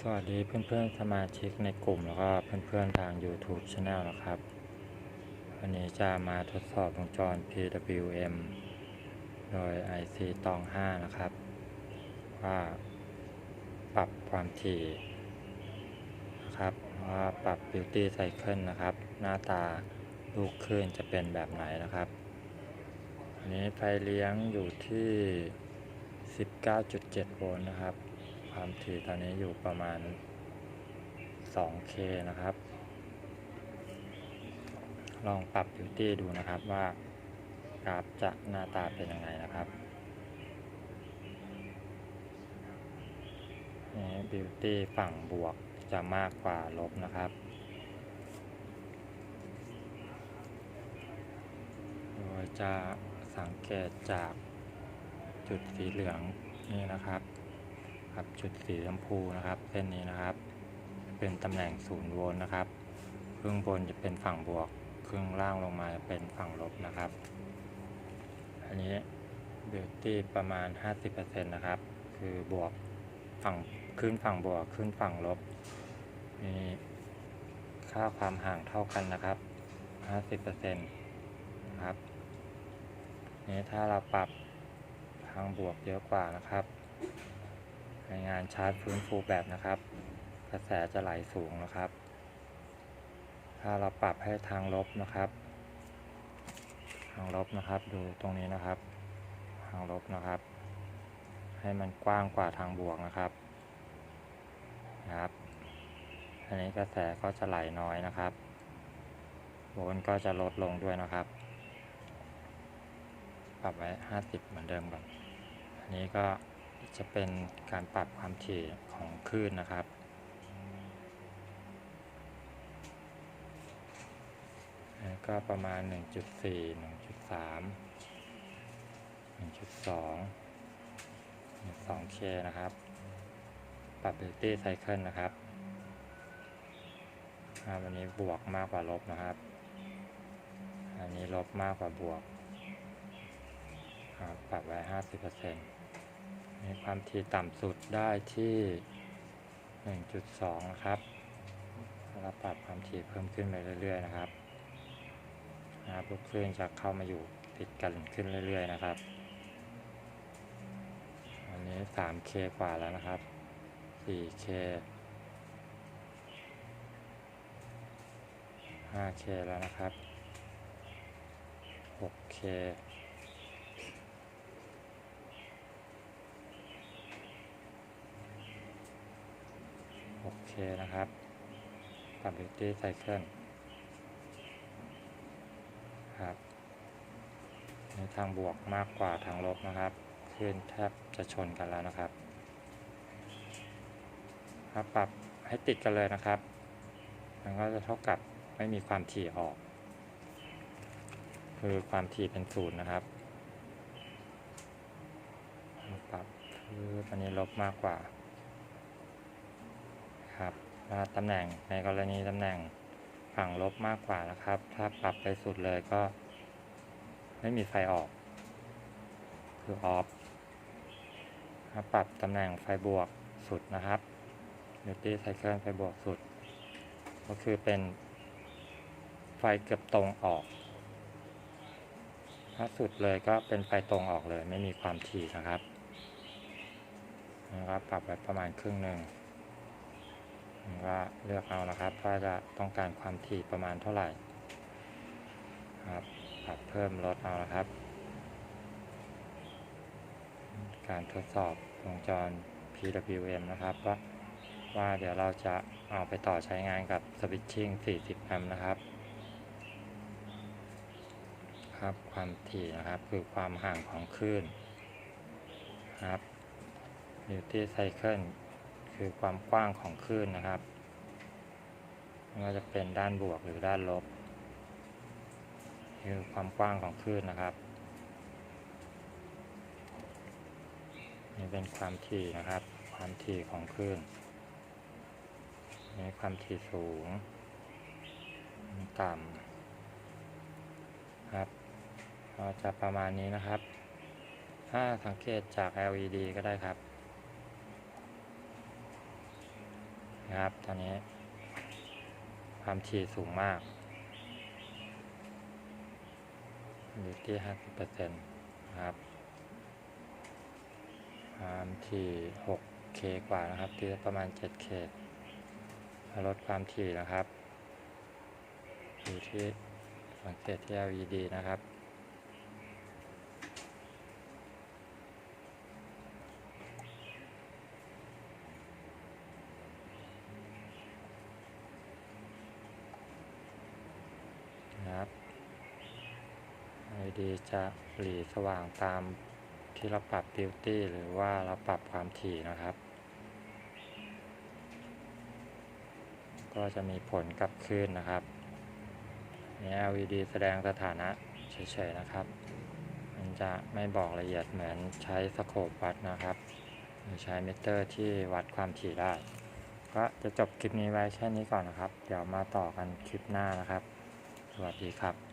สวัสดีเพื่อนๆ สมาชิกในกลุ่มแล้วก็เพื่อนๆ ทาง YouTube Channel นะครับ วันนี้จะมาทดสอบวงจร PWM โดย IC ตอง 5 นะครับ ว่าปรับความถี่นะครับว่าปรับ Beauty Cycle นะครับ หน้าตาลูกคลื่นจะเป็นแบบไหนนะครับอันนี้ไฟเลี้ยงอยู่ที่ 19.7 โวลต์นะครับ ความถี่ตอนนี้อยู่ประมาณ 2K นะครับ ลองปรับ Beauty ดูนะครับว่ากราฟจะหน้าตาเป็นยังไงนะครับนี่ Beauty ฝั่งบวกจะมากกว่าลบนะครับโดยจะสังเกตจากจุดสีเหลืองนี่นะครับ ครับจุดสีชมพูนะครับ เส้นนี้นะครับ เป็นตำแหน่งศูนย์โวลต์นะครับ ครึ่งบนจะเป็นฝั่งบวก ครึ่งล่างลงมาจะเป็นฝั่งลบนะครับ อันนี้บิวตี้ประมาณ 50%นะครับ คือบวกฝั่งขึ้นฝั่งบวกขึ้นฝั่งลบ มีค่าความห่างเท่ากันนะครับ 50%นะครับ นี้ถ้าเราปรับทางบวกเยอะกว่านะครับ ในงานชาร์จฟื้นฟูแบบนะครับ กระแสจะไหลสูงนะครับ ถ้าเราปรับให้ทางลบนะครับ ทางลบนะครับดูตรงนี้นะครับ ทางลบนะครับ ให้มันกว้างกว่าทางบวกนะครับนะครับ อันนี้กระแสก็จะไหลน้อยนะครับโวลต์ก็จะลดลงด้วยนะครับ ปรับไว้ 50 เหมือนเดิมก่อน อันนี้ก็ จะเป็นการปรับความถี่ของคลื่นนะครับ ก็ประมาณ 1.4 1.3 1.2 2K นะครับ ปรับ Beauty Cycle นะครับวันนี้บวกมากกว่าลบนะครับ อันนี้ลบมากกว่าบวก ปรับไว้ 50%มี ความถี่ต่ำสุดได้ที่ 1.2 นะครับแล้วปรับความถี่เพิ่มขึ้นไปเรื่อย ๆ นะครับนะครับลูกคลื่นจะเข้ามาอยู่ติดกันขึ้นเรื่อย ๆ นะครับ อันนี้ 3K กว่าแล้วนะครับ 4K 5K แล้วนะครับ 6K โอเคนะครับปรับ Beauty Cycle ครับในทางบวกมากกว่าทางลบนะครับขึ้นแทบจะชนกันแล้วนะครับครับปรับให้ติดกันเลยนะครับ มันก็จะเท่ากับไม่มีความถี่ออก คือความถี่เป็นศูนย์นะครับปรับคืออันนี้ลบมากกว่า ตำแหน่งในกรณีตำแหน่งฝั่งลบมากกว่านะครับ ถ้าปรับไปสุดเลยก็ ไม่มีไฟออก คือออฟถ้าปรับตำแหน่งไฟบวกสุดนะครับ Beauty Cycle ไฟบวกสุด ก็คือเป็นไฟเกือบตรงออก ถ้าสุดเลยก็เป็นไฟตรงออกเลย ไม่มีความถี่นะครับนะครับ ปรับไปประมาณครึ่งหนึ่ง ว่าเลือกเอานะครับว่าจะต้องการความถี่ประมาณเท่าไหร่ครับปรับเพิ่มลดเอานะครับ การทดสอบวงจร PWM นะครับว่าว่าเดี๋ยวเราจะเอาไปต่อใช้งานกับสวิตชิ่ง 40 แอมป์นะครับ ครับความถี่นะครับคือความห่างของคลื่นครับ Duty Cycle คือความกว้างของคลื่นนะครับ ไม่ว่าจะเป็นด้านบวกหรือด้านลบคือความกว้างของคลื่นนะครับนี่เป็นความถี่นะครับ ความถี่ของคลื่นนี่ความถี่สูง ต่ำครับก็จะประมาณนี้นะครับ ถ้าสังเกตจาก LED ก็ได้ครับ นะครับ ตอนนี้ ความถี่สูงมาก อยู่ที่ 50%นะครับ ความถี่ 6K กว่านะครับ ที่ประมาณ 7K ถ้าลดความถี่นะครับ อยู่ที่สังเกตที่ LED นะครับ นะครับ LED จะหลีสว่างตามที่เราปรับ Beauty หรือว่าเราปรับความถี่นะครับ ก็จะมีผลกับคลื่นนะครับนี่ LED แสดงสถานะเฉยๆนะครับ มันจะไม่บอกละเอียดเหมือนใช้สโคปวัดนะครับ หรือใช้มิเตอร์ที่วัดความถี่ได้ ก็จะจบคลิปนี้ไว้แค่นี้ก่อนนะครับ เดี๋ยวมาต่อกันคลิปหน้านะครับ สวัสดีครับ